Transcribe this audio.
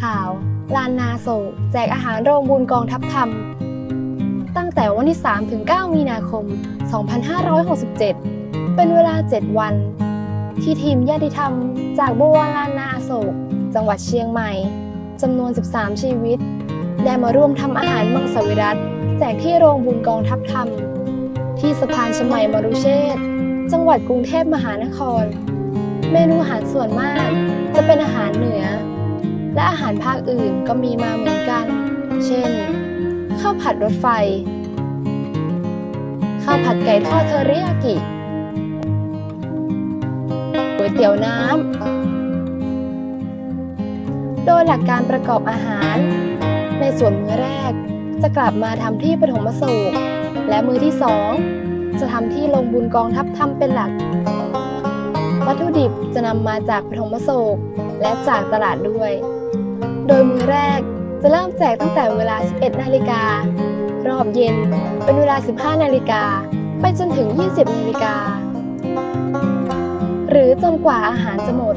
ขาว ลานนาโศกแจกอาหารโรงบุญกองทัพธรรม ตั้งแต่วันที่ 3 ถึง 9 มีนาคม 2567 เป็นเวลา 7 วัน ที่ทีมญาติธรรม จากบัวลานนาโศก จังหวัดเชียงใหม่จำนวน 13 ชีวิต ได้มาร่วมทำอาหารมังสวิรัตแจกที่โรงบุญกองทัพธรรม ที่สะพานชมัยมรุเชษจังหวัดกรุงเทพมหานคร เมนูอาหารส่วนมาก จะเป็นอาหารเหนือ และอาหารภาคอื่นก็มีมาเหมือนกัน เช่น ข้าวผัดรถไฟ ข้าวผัดไก่ทอดเทอริยากิก๋วยเตี๋ยวน้ำ โดยหลักการประกอบอาหาร ในส่วนมื้อแรกจะกลับมาทำที่ปฐมโศก และมื้อที่สองจะทำที่ลงบุญกองทัพทำเป็นหลัก วัตถุดิบจะนำมาจากปฐมโศกและจากตลาดด้วย โดยมื้อแรกจะเริ่มแจกตั้งแต่เวลา 11 นาฬิกา รอบเย็นเป็นเวลา 15 นาฬิกา ไปจนถึง 20 นาฬิกา หรือจนกว่าอาหารจะหมด